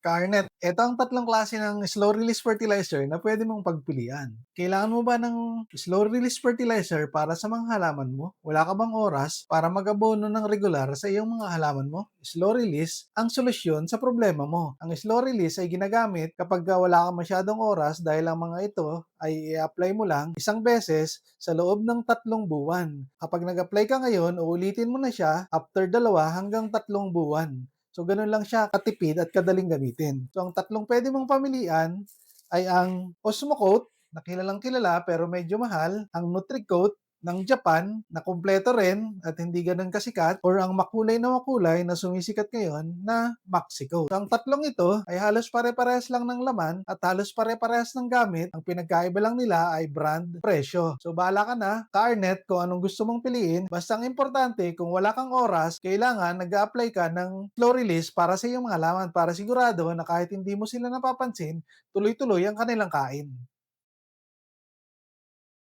Garnet, eto ang tatlong klase ng slow release fertilizer na pwede mong pagpilian. Kailangan mo ba ng slow release fertilizer para sa mga halaman mo? Wala ka bang oras para mag-abono ng regular sa iyong mga halaman mo? Slow release ang solusyon sa problema mo. Ang slow release ay ginagamit kapag wala kang masyadong oras dahil ang mga ito ay i-apply mo lang isang beses sa loob ng tatlong buwan. Kapag nag-apply ka ngayon, uulitin mo na siya after dalawa hanggang tatlong buwan. So, ganun lang siya katipid at kadaling gamitin. So, ang tatlong pwede mong pamilian ay ang Osmocote, na kilalang kilala pero medyo mahal, ang Nutricote ng Japan na kumpleto rin at hindi ganun kasikat or ang makulay na makulay na sumisikat ngayon na Maxicoat. So, ang tatlong ito ay halos pare-parehas lang ng laman at halos pare-parehas ng gamit. Ang pinagkaiba lang nila ay brand, presyo. So bahala ka na, ka-Arnet, kung anong gusto mong piliin. Basta ang importante, kung wala kang oras, kailangan nag apply ka ng slow release para sa iyong mga laman para sigurado na kahit hindi mo sila napapansin, tuloy-tuloy ang kanilang kain.